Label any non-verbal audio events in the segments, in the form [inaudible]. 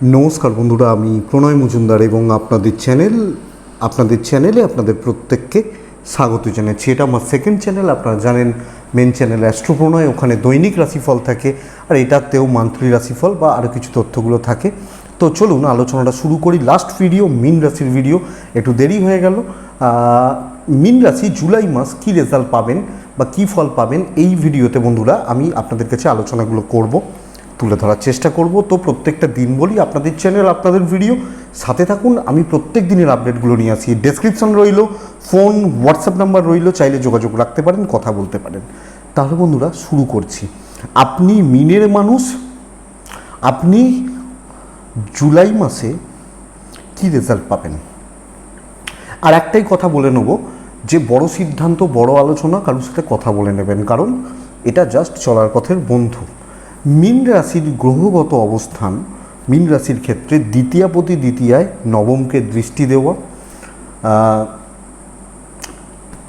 নমস্কার বন্ধুরা, আমি প্রণয় মজুমদার এবং আপনাদের চ্যানেল, আপনাদের চ্যানেলে আপনাদের প্রত্যেককে স্বাগত জানাচ্ছি। এটা আমার সেকেন্ড চ্যানেল আপনারা জানেন মেন চ্যানেল অ্যাস্ট্রো প্রণয় ওখানে দৈনিক রাশিফল থাকে, আর এটাতেও মান্থলি রাশিফল বা আরও কিছু তথ্যগুলো থাকে। তো চলুন, আলোচনাটা শুরু করি। লাস্ট ভিডিও মিন রাশির ভিডিও একটু দেরি হয়ে গেল। মিন রাশি জুলাই মাস কী রেজাল্ট পাবেন বা কী ফল পাবেন, এই ভিডিওতে বন্ধুরা, আমি আপনাদের কাছে আলোচনাগুলো করব। তুলে ধরার চেষ্টা করব। তো প্রত্যেকটা দিন বলি আপনাদের চ্যানেল আপনাদের ভিডিও সাথে থাকুন, আমি প্রত্যেক দিনের আপডেটগুলো নিয়ে আসি। ডেসক্রিপশন রইল ফোন হোয়াটসঅ্যাপ নাম্বার রইল, চাইলে যোগাযোগ রাখতে পারেন, কথা বলতে পারেন। তাহলে বন্ধুরা, শুরু করছি। আপনি মিনের মানুষ, আপনি জুলাই মাসে কি রেজাল্ট পাবেন? আর একটাই কথা বলে নেব, যে বড় সিদ্ধান্ত, বড় আলোচনা, কারোর সাথে কথা বলে নেবেন। কারণ এটা জাস্ট চলার পথের বন্ধু। মিন রাশির গ্রহগত অবস্থান মিন রাশির ক্ষেত্রে দ্বিতীয়াপতি দ্বিতীয়ায় নবমকে দৃষ্টি দেওয়া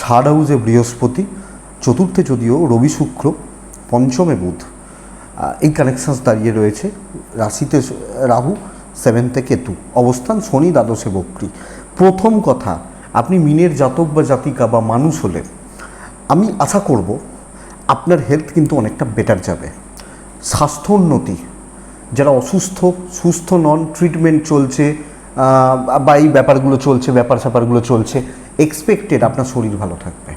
থার্ড হাউসে বৃহস্পতি, চতুর্থে যদিও রবি শুক্র, পঞ্চমে বুধ এই কানেকশানস দাঁড়িয়ে রয়েছে। রাশিতে রাহু সেভেন্থে কেতু, অবস্থান শনি, দ্বাদশে বক্রী। প্রথম কথা, আপনি মিনের জাতক বা জাতিকা বা মানুষ হলে, আমি আশা করব আপনার হেলথ কিন্তু অনেকটা বেটার যাবে। স্বাস্থ্য উন্নতি। যারা অসুস্থ, সুস্থ নন ট্রিটমেন্ট চলছে বা এই ব্যাপারগুলো চলছে, ব্যাপার স্যাপারগুলো চলছে এক্সপেক্টেড আপনার শরীর ভালো থাকবে।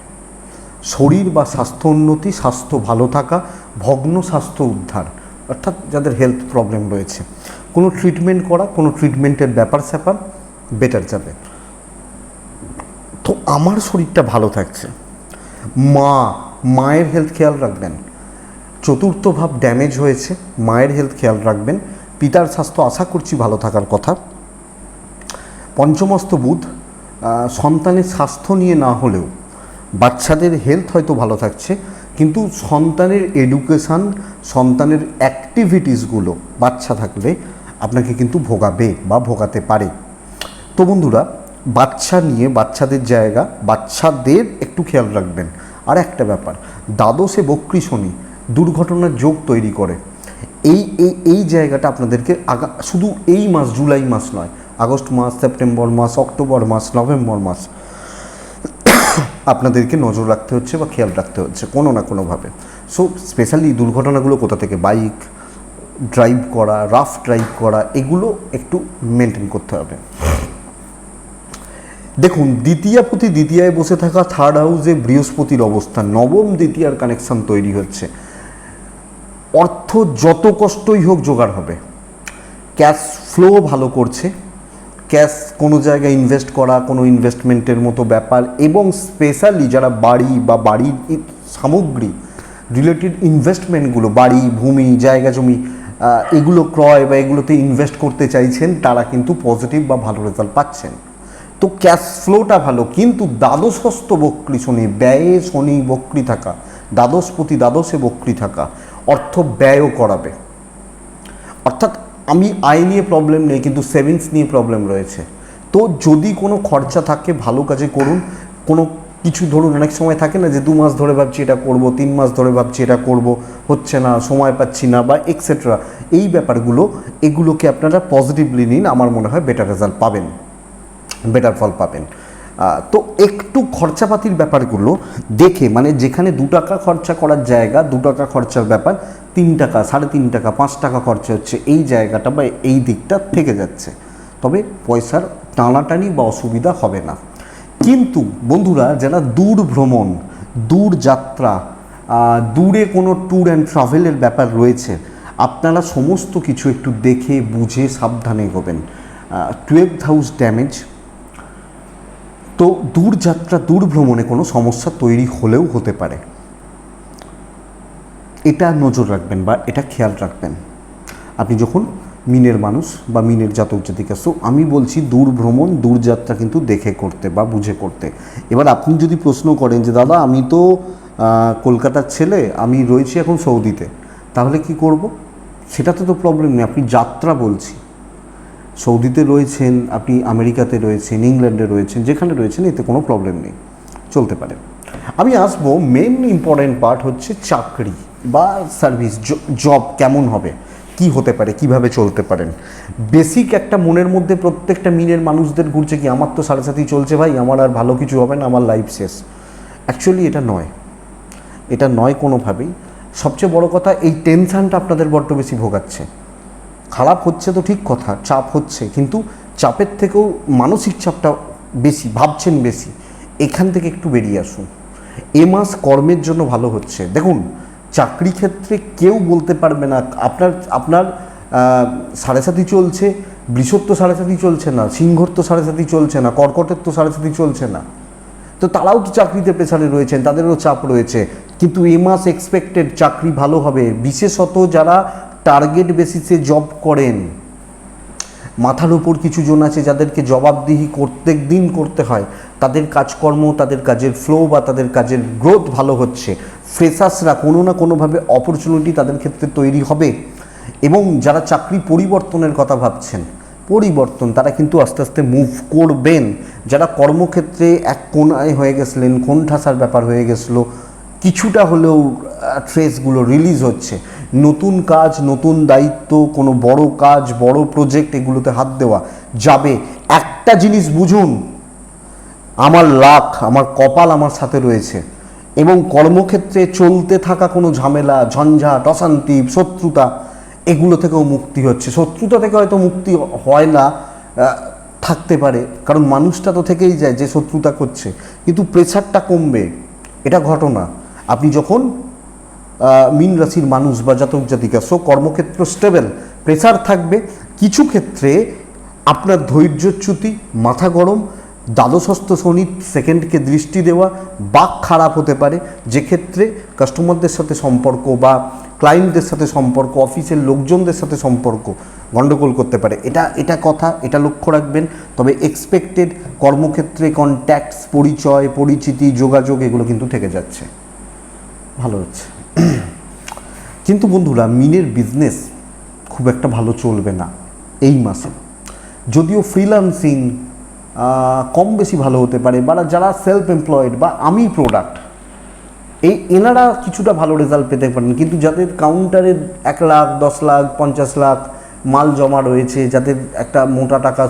শরীর বা স্বাস্থ্য উন্নতি, স্বাস্থ্য ভালো থাকা, ভগ্ন স্বাস্থ্য উদ্ধার, অর্থাৎ যাদের হেলথ প্রবলেম রয়েছে। কোনো ট্রিটমেন্ট করা, কোনো ট্রিটমেন্টের ব্যাপার স্যাপার বেটার যাবে। তো আমার শরীরটা ভালো থাকছে। মা, মায়ের হেলথ খেয়াল রাখবেন। চতুর্থ ভাব ড্যামেজ হয়েছে। মায়ের হেলথ খেয়াল রাখবেন। পিতার স্বাস্থ্য আশা করছি ভালো থাকার কথা। পঞ্চমস্ত বুধ সন্তানের স্বাস্থ্য নিয়ে না হলেও বাচ্চাদের হেলথ হয়তো ভালো থাকছে, কিন্তু সন্তানের এডুকেশান সন্তানের অ্যাক্টিভিটিসগুলো বাচ্চা থাকলে আপনাকে কিন্তু ভোগাবে বা ভোগাতে পারে। তো বন্ধুরা, বাচ্চা নিয়ে, বাচ্চাদের জায়গা, বাচ্চাদের একটু খেয়াল রাখবেন। আর একটা ব্যাপার, দ্বাদশে বক্রী শনি দুর্ঘটনার যোগ তৈরি করে। এই এই এই জায়গাটা আপনাদেরকে আগা, শুধু এই মাস জুলাই মাস নয়, আগস্ট মাস, সেপ্টেম্বর মাস, অক্টোবর মাস, নভেম্বর মাস আপনাদেরকে নজর রাখতে হচ্ছে বা খেয়াল রাখতে হচ্ছে কোনো না কোনোভাবে। সো স্পেশালি দুর্ঘটনাগুলো কোথা থেকে? বাইক ড্রাইভ করা রাফ ড্রাইভ করা, এগুলো একটু মেনটেন করতে হবে। দেখুন, দ্বিতীয়া প্রতি দ্বিতীয়ায় বসে থাকা থার্ড হাউসে বৃহস্পতির অবস্থান নবম দ্বিতীয়ার কানেকশন তৈরি হচ্ছে। অর্থ যত কষ্টই হোক জোগাড় হবে। ক্যাশ ফ্লো ভালো করছে। ক্যাশ কোনো জায়গায় ইনভেস্ট করা, কোনো ইনভেস্টমেন্টের মতো ব্যাপার এবং স্পেশালি যারা বাড়ি বা বাড়ির সামগ্রী রিলেটেড ইনভেস্টমেন্টগুলো বাড়ি, ভূমি, জায়গা, জমি এগুলো ক্রয় বা এগুলোতে ইনভেস্ট করতে চাইছেন, তারা কিন্তু পজিটিভ বা ভালো রেজাল্ট পাচ্ছেন। তো ক্যাশ ফ্লোটা ভালো, কিন্তু দ্বাদশস্থ বক্রি শনি, ব্যয়ে শনি বক্রি থাকা দ্বাদশপতি দ্বাদশে বক্রি থাকা, অর্থ ব্যয়ও করাবে। অর্থাৎ আমি আয় নিয়ে প্রবলেম নেই, কিন্তু সেভিংস নিয়ে প্রবলেম রয়েছে। তো যদি কোনো খরচা থাকে, ভালো কাজে করুন। কোনো কিছু ধরুন, অনেক সময় থাকে না যে দু মাস ধরে ভাবছি এটা করব, তিন মাস ধরে ভাবছি এটা করব, হচ্ছে না, সময় পাচ্ছি না বা এক্সেট্রা এই ব্যাপারগুলো, এগুলোকে আপনারা পজিটিভলি নিন, আমার মনে হয় বেটার রেজাল্ট পাবেন বেটার ফল পাবেন। তো একটু খরচাপাতির ব্যাপারগুলো দেখে মানে যেখানে দু টাকা খরচা করার জায়গা, দু টাকা খরচার ব্যাপার, তিন টাকা, সাড়ে তিন টাকা, পাঁচ টাকা খরচা হচ্ছে, এই জায়গাটা বা এই দিকটা থেকে যাচ্ছে। তবে পয়সার টানাটানি বা অসুবিধা হবে না। কিন্তু বন্ধুরা, যারা দূর ভ্রমণ, দূর যাত্রা দূরে কোনো ট্যুর অ্যান্ড ট্রাভেলের ব্যাপার রয়েছে, আপনারা সমস্ত কিছু একটু দেখে, বুঝে সাবধানে এগোবেন। টুয়েলভ হাউস ড্যামেজ তো দূর যাত্রা দূর ভ্রমণে কোনো সমস্যা তৈরি হলেও হতে পারে। এটা নজর রাখবেন বা এটা খেয়াল রাখবেন। আপনি যখন মিনের মানুষ বা মিনের জাতক জাতিকা সো আমি বলছি দূর ভ্রমণ দূর যাত্রা কিন্তু দেখে করতে বা বুঝে করতে। এবার আপনি যদি প্রশ্ন করেন যে, দাদা, আমি তো কলকাতার ছেলে, আমি রয়েছি এখন সৌদিতে, তাহলে কি করব? সেটাতে তো প্রবলেম নেই। আপনি যাত্রা বলছি। সৌদিতে রয়েছেন, আপনি আমেরিকাতে রয়েছেন, ইংল্যান্ডে রয়েছেন, যেখানে রয়েছেন, এতে কোনো প্রবলেম নেই। চলতে পারে। আমি আসব মেন ইম্পর্টেন্ট পার্ট হচ্ছে চাকরি বা সার্ভিস জব কেমন হবে, কি হতে পারে, কীভাবে চলতে পারেন। বেসিক একটা মনের মধ্যে প্রত্যেকটা মিনের মানুষদের ঘুরছে কি, আমার তো সাড়ে সাথেই চলছে ভাই, আমার আর ভালো কিছু হবে না, আমার লাইফ শেষ। অ্যাকচুয়ালি এটা নয়। এটা নয় কোনোভাবেই। সবচেয়ে বড় কথা, এই টেনশানটা আপনাদের বড্ড বেশি ভোগাচ্ছে। খারাপ হচ্ছে তো ঠিক কথা, চাপ হচ্ছে, কিন্তু চাপের থেকেও মানসিক চাপটা বেশি, ভাবছেন বেশি। এখান থেকে একটু বেরিয়ে আসুন। এ মাস কর্মের জন্য ভালো হচ্ছে। দেখুন, চাকরি ক্ষেত্রে কেউ বলতে পারবে না, আপনার আপনার সাড়ে সাথী চলছে বৃষর তো সাড়ে সাথী চলছে না, সিংহর তো সাড়ে সাথী চলছে না, কর্কটের তো সাড়ে সাথী চলছে না। তো তারাও তো চাকরিতে প্রেসারে রয়েছেন, তাদেরও চাপ রয়েছে। কিন্তু এ মাস এক্সপেক্টেড চাকরি ভালো হবে। বিশেষত যারা টার্গেট বেসিসে জব করেন। মাথার উপর কিছু জন আছে যাদেরকে জবাবদিহি প্রত্যেক দিন করতে হয়। তাদের কাজকর্ম, তাদের কাজের ফ্লো বা তাদের কাজের গ্রোথ ভালো হচ্ছে। ফ্রেশার্সরা কোনো না কোনোভাবে অপরচুনিটি তাদের ক্ষেত্রে তৈরি হবে। এবং যারা চাকরি পরিবর্তনের কথা ভাবছেন, পরিবর্তন তারা কিন্তু আস্তে আস্তে মুভ করবেন। যারা কর্মক্ষেত্রে এক কোনায় হয়ে গেছিলেন কোন ঠাসার ব্যাপার হয়ে গেছিল, কিছুটা হলেও ট্রেসগুলো রিলিজ হচ্ছে। নতুন কাজ, নতুন দায়িত্ব, কোনো বড় কাজ, বড় প্রজেক্ট এগুলোতে হাত দেওয়া যাবে। একটা জিনিস বুঝুন, আমার লাখ, আমার কপাল আমার সাথে রয়েছে এবং কর্মক্ষেত্রে চলতে থাকা কোনো ঝামেলা, ঝঞ্ঝাট, অশান্তি, শত্রুতা, এগুলো থেকেও মুক্তি হচ্ছে। শত্রুতা থেকে হয়তো মুক্তি হয় না থাকতে পারে, কারণ মানুষটা তো থেকেই যায় যে শত্রুতা করছে। কিন্তু প্রেশারটা কমবে, এটা ঘটনা। আপনি যখন মীন রাশির মানুষ বা জাতক জাতিকা। সো কর্মক্ষেত্র স্টেবল প্রেসার থাকবে। কিছু ক্ষেত্রে আপনার ধৈর্যচ্যুতি মাথা গরম দ্বাদশস্থ শনি সেকেন্ডকে দৃষ্টি দেওয়া, বাক খারাপ হতে পারে। যে ক্ষেত্রে কাস্টমারদের সাথে সম্পর্ক বা ক্লায়েন্টদের সাথে সম্পর্ক অফিসের লোকজনদের সাথে সম্পর্ক গণ্ডগোল করতে পারে। এটা এটা কথা, এটা লক্ষ্য রাখবেন। তবে এক্সপেক্টেড কর্মক্ষেত্রে কন্ট্যাক্টস পরিচয়, পরিচিতি, যোগাযোগ, এগুলো কিন্তু থেকে যাচ্ছে। ভালো হচ্ছে। [clears throat] কিন্তু বন্ধুরা, মিনের বিজনেস খুব একটা ভালো চলবে না এই মাসে। যদিও ফ্রিল্যান্সিং কম বেশি ভালো হতে পারে, বা যারা সেলফ এমপ্লয়েড বা আমি প্রোডাক্ট এই এনারা কিছুটা ভালো রেজাল্ট পেতে পারেন। কিন্তু যাদের কাউন্টারে এক লাখ, দশ লাখ, পঞ্চাশ লাখ মাল জমা রয়েছে, যাদের একটা মোটা টাকা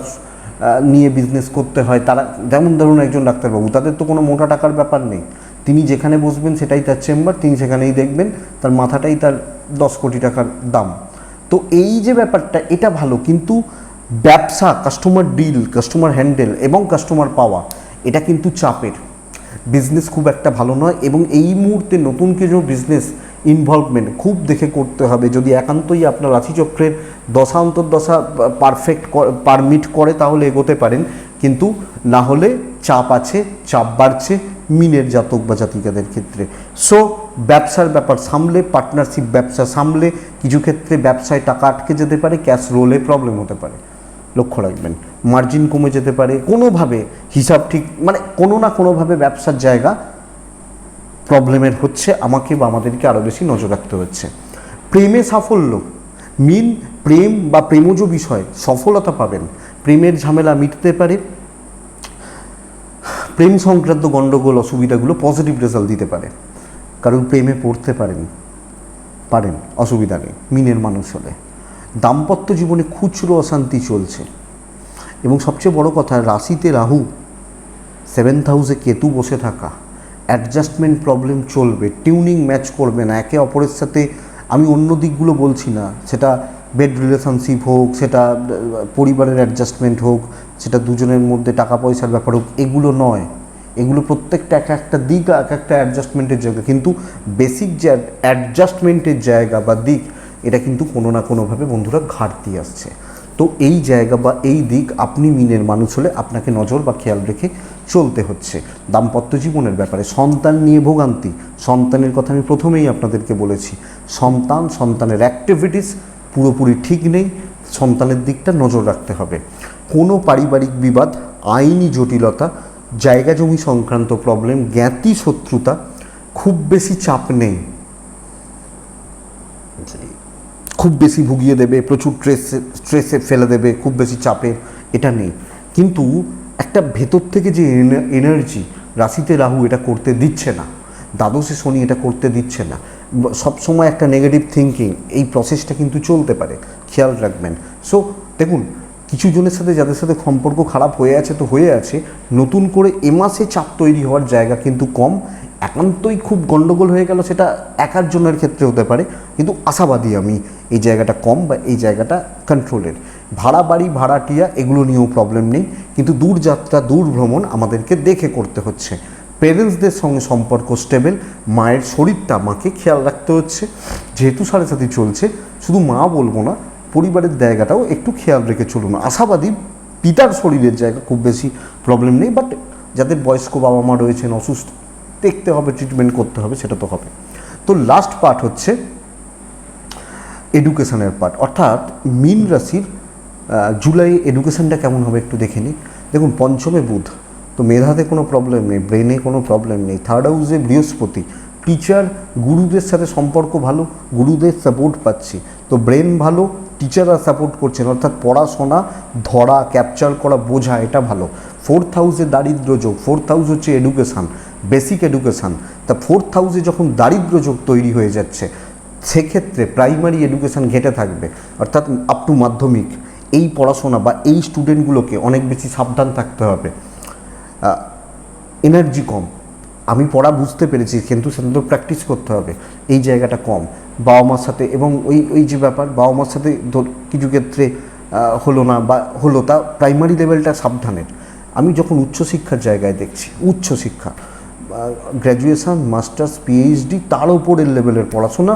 নিয়ে বিজনেস করতে হয়, তারা যেমন ধরুন একজন ডাক্তারবাবু, তাদের তো কোনো মোটা টাকার ব্যাপার নেই। তিনি যেখানে বসবেন সেটাই তার চেম্বার, তিনি সেখানেই দেখবেন, তার মাথাটাই তার দশ কোটি টাকার দাম। তো এই যে ব্যাপারটা, এটা ভালো, কিন্তু ব্যবসা কাস্টমার ডিল কাস্টমার হ্যান্ডেল এবং কাস্টমার পাওয়া এটা কিন্তু চাপের। বিজনেস খুব একটা ভালো নয় এবং এই মুহূর্তে নতুন কিছু বিজনেস ইনভলভমেন্ট খুব দেখে করতে হবে। যদি একান্তই আপনার রাশিচক্রের দশা, অন্তর্দশা পারফেক্ট পারমিট করে, তাহলে এগোতে পারেন। কিন্তু না হলে চাপ আছে, চাপ বাড়ছে মিনের জাতক বা জাতিকাদের ক্ষেত্রে। সো ব্যবসার ব্যাপার সামলে পার্টনারশিপ ব্যবসা সামলে, কিছু ক্ষেত্রে ব্যবসায় টাকা আটকে যেতে পারে ক্যাশ রোলে প্রবলেম হতে পারে। লক্ষ্য রাখবেন মার্জিন কমে যেতে পারে, কোনোভাবে হিসাব ঠিক মানে কোনো না কোনোভাবে ব্যবসার জায়গা প্রবলেমের হচ্ছে, আমাকে বা আমাদেরকে আরও বেশি নজর রাখতে হচ্ছে। প্রেমে সাফল্য। মিন প্রেম বা প্রেমজ বিষয় সফলতা পাবেন। প্রেমের ঝামেলা মিটতে পারে প্রেম সংক্রান্ত গণ্ডগোল অসুবিধাগুলো পজিটিভ রেজাল্ট দিতে পারে। কারণ প্রেমে পড়তে পারেন পারেন, অসুবিধা নেই, মিনের মানুষ হলে। দাম্পত্য জীবনে খুচরো অশান্তি চলছে। এবং সবচেয়ে বড় কথা, রাশিতে রাহু সেভেন্থ হাউসে কেতু বসে থাকা অ্যাডজাস্টমেন্ট প্রবলেম চলবে টিউনিং ম্যাচ করবে না, একে অপরের সাথে আমি অন্য দিকগুলো বলছি না, সেটা বেড রিলেশনশিপ হোক, সেটা পরিবারের অ্যাডজাস্টমেন্ট হোক, সেটা দুজনের মধ্যে টাকা পয়সার ব্যাপার হোক, এগুলো নয়। এগুলো প্রত্যেকটা এক একটা দিক এক একটা অ্যাডজাস্টমেন্টের জায়গা। কিন্তু বেসিক যে অ্যাডজাস্টমেন্টের জায়গা বা দিক, এটা কিন্তু কোনো না কোনোভাবে বন্ধুরা ঘাটতি আসছে। তো এই জায়গা বা এই দিক আপনি মিনের মানুষ হলে আপনাকে নজর বা খেয়াল রেখে চলতে হচ্ছে। দাম্পত্য জীবনের ব্যাপারে সন্তান নিয়ে ভোগান্তি। সন্তানের কথা আমি প্রথমেই আপনাদেরকে বলেছি। সন্তান সন্তানের অ্যাক্টিভিটিস পুরোপুরি ঠিক নেই। সন্তানের দিকটা নজর রাখতে হবে। কোনো পারিবারিক বিবাদ আইনি জটিলতা জায়গা জমি সংক্রান্ত প্রবলেম জ্ঞাতি শত্রুতা খুব বেশি চাপ নেই। খুব বেশি ভুগিয়ে দেবে প্রচুর স্ট্রেসে স্ট্রেসে ফেলে দেবে খুব বেশি চাপে এটা নেই। কিন্তু একটা ভেতর থেকে যে এনার্জি রাশিতে রাহু এটা করতে দিচ্ছে না। দ্বাদশে শনি এটা করতে দিচ্ছে না। সবসময় একটা নেগেটিভ থিঙ্কিং এই প্রসেসটা কিন্তু চলতে পারে, খেয়াল রাখবেন। সো দেখুন, কিছু জনের সাথে, যাদের সাথে সম্পর্ক খারাপ হয়ে আছে তো হয়ে আছে, নতুন করে এ মাসে চাপ তৈরি হওয়ার জায়গা কিন্তু কম। একান্তই খুব গন্ডগোল হয়ে গেল, সেটা একার জনের ক্ষেত্রে হতে পারে, কিন্তু আশাবাদী আমি এই জায়গাটা কম বা এই জায়গাটা কন্ট্রোলের ভাড়া বাড়ি, ভাড়াটিয়া, এগুলো নিয়েও প্রবলেম নেই, কিন্তু দূর যাত্রা, দূর ভ্রমণ আমাদেরকে দেখে করতে হচ্ছে। পেরেন্টসদের সঙ্গে সম্পর্ক স্টেবল মায়ের শরীরটা মাকে খেয়াল রাখতে হচ্ছে। যেহেতু সাড়ে সাথে চলছে, শুধু মা বলব না, পরিবারের জায়গাটাও একটু খেয়াল রেখে চলুন। আশাবাদী পিতার শরীরের জায়গা খুব বেশি প্রবলেম নেই বাট যাদের বয়স্ক বাবা মা রয়েছেন, অসুস্থ, দেখতে হবে ট্রিটমেন্ট করতে হবে, সেটা তো হবে। তো লাস্ট পার্ট হচ্ছে এডুকেশনের পার্ট অর্থাৎ মিন রাশির জুলাই এডুকেশনটা কেমন হবে একটু দেখে নিই। দেখুন, পঞ্চমে বুধ। তো মেধাতে কোনো প্রবলেম নেই ব্রেনে কোনো প্রবলেম নেই। থার্ড হাউসে বৃহস্পতি। টিচার গুরুদের সাথে সম্পর্ক ভালো, গুরুদের সাপোর্ট পাচ্ছি। তো ব্রেন ভালো টিচাররা সাপোর্ট করছেন। অর্থাৎ পড়াশোনা, ধরা ক্যাপচার করা, বোঝা, এটা ভালো। ফোর্থ হাউসে দারিদ্র যোগ। ফোর্থ হাউস হচ্ছে এডুকেশান বেসিক এডুকেশান তা ফোর্থ হাউসে যখন দারিদ্র যোগ তৈরি হয়ে যাচ্ছে, সেক্ষেত্রে প্রাইমারি এডুকেশান ঘেটে থাকবে। অর্থাৎ আপ টু মাধ্যমিক। এই পড়াশোনা বা এই স্টুডেন্টগুলোকে অনেক বেশি সাবধান থাকতে হবে। এনার্জি কম। আমি পড়া বুঝতে পেরেছি, কিন্তু সেটা প্র্যাকটিস করতে হবে। এই জায়গাটা কম। বাবা মার সাথে এবং ওই ওই যে ব্যাপার, বাবা মার সাথে কিছু ক্ষেত্রে হলো না বা হলো তা প্রাইমারি লেভেলটা সাবধানের আমি যখন উচ্চশিক্ষার জায়গায় দেখছি, উচ্চশিক্ষা গ্র্যাজুয়েশন মাস্টার্স পিএইচডি তার উপরের লেভেলের পড়াশোনা,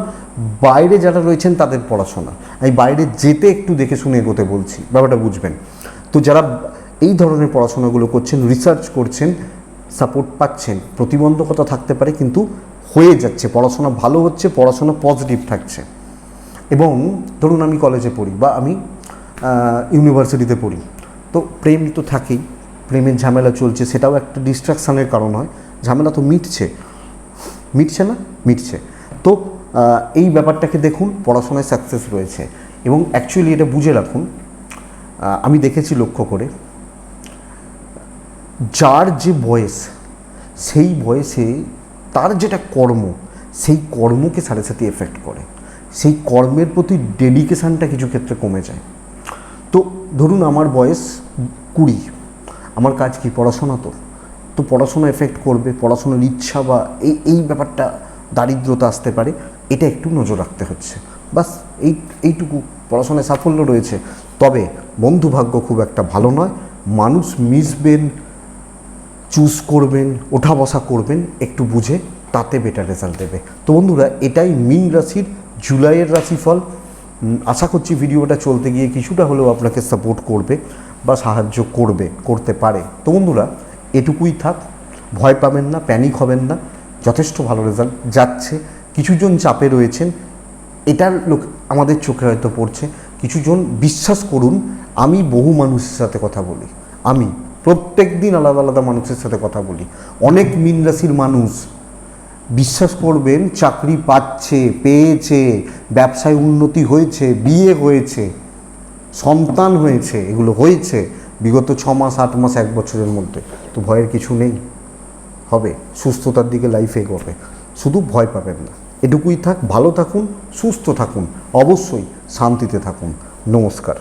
বাইরে যারা রয়েছেন তাদের পড়াশোনা। আমি বাইরে যেতে একটু দেখে শুনে এগোতে বলছি, ব্যাপারটা বুঝবেন। তো যারা এই ধরনের পড়াশোনাগুলো করছেন রিসার্চ করছেন সাপোর্ট পাচ্ছেন। প্রতিবন্ধকতা থাকতে পারে কিন্তু হয়ে যাচ্ছে, পড়াশোনা ভালো হচ্ছে, পড়াশোনা পজিটিভ থাকছে। এবং ধরুন আমি কলেজে পড়ি বা আমি ইউনিভার্সিটিতে পড়ি, তো প্রেম তো থাকেই, প্রেমের ঝামেলা চলছে, সেটাও একটা ডিস্ট্রাকশানের কারণ হয়, ঝামেলা তো মিটছে। মিটছে না? মিটছে। তো এই ব্যাপারটাকে দেখুন, পড়াশোনায় সাকসেস রয়েছে। এবং অ্যাকচুয়ালি এটা বুঝে রাখুন আমি দেখেছি লক্ষ্য করে যার যে বয়স, সেই বয়সে তার যেটা কর্ম, সেই কর্মকে সাথে সাথে এফেক্ট করে। সেই কর্মের প্রতি ডেডিকেশানটা কিছু ক্ষেত্রে কমে যায়। তো ধরুন আমার বয়স কুড়ি, আমার কাজ কি পড়াশোনা তো? তো পড়াশোনা এফেক্ট করবে, পড়াশোনার ইচ্ছা বা এই এই ব্যাপারটা দারিদ্রতা আসতে পারে, এটা একটু নজর রাখতে হচ্ছে। বাস এই, এইটুকু পড়াশোনায় সাফল্য রয়েছে। তবে বন্ধুভাগ্য খুব একটা ভালো নয়। মানুষ মিশবেন চুজ করবেন ওঠা বসা করবেন, একটু বুঝে তাতে বেটার রেজাল্ট দেবে। তো বন্ধুরা, এটাই মিন রাশির জুলাইয়ের রাশিফল। আশা করছি ভিডিওটা চলতে গিয়ে কিছুটা হলেও আপনাকে সাপোর্ট করবে বা সাহায্য করবে, করতে পারে। তো বন্ধুরা, এটুকুই থাক, ভয় পাবেন না প্যানিক হবেন না, যথেষ্ট ভালো রেজাল্ট যাচ্ছে। কিছুজন চাপে রয়েছেন, এটার লোক আমাদের চোখে হয়তো পড়ছে। কিছুজন বিশ্বাস করুন, আমি বহু মানুষের সাথে কথা বলি, আমি। প্রত্যেক দিন আলাদা আলাদা মানুষের সাথে কথা বলি। অনেক মিন রাশির মানুষ বিশ্বাস করবেন, চাকরি পাচ্ছে, পেয়েছে, ব্যবসায় উন্নতি হয়েছে, বিয়ে হয়েছে, সন্তান হয়েছে, এগুলো হয়েছে বিগত ছ মাস, আট মাস, এক বছরের মধ্যে। তো ভয়ের কিছু নেই। হবে। সুস্থতার দিকে লাইফ এগোবে। শুধু ভয় পাবেন না। এটুকুই থাক। ভালো থাকুন, সুস্থ থাকুন। অবশ্যই শান্তিতে থাকুন। নমস্কার।